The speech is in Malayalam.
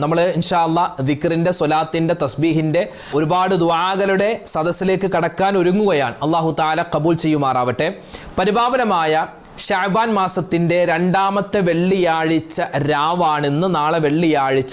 നമ്മൾ ഇൻഷാല്ല ദിക്റിന്റെ സ്വലാത്തിന്റെ തസ്ബീഹിന്റെ ഒരുപാട് ദുആകളുടെ സദസ്സിലേക്ക് കടക്കാൻ ഒരുങ്ങുകയാണ്. അള്ളാഹു താല കബൂൽ ചെയ്യുമാറാവട്ടെ. പരിപാവനമായ ഷാബാൻ മാസത്തിന്റെ രണ്ടാമത്തെ വെള്ളിയാഴ്ച രാവാണിന്ന് നാളെ വെള്ളിയാഴ്ച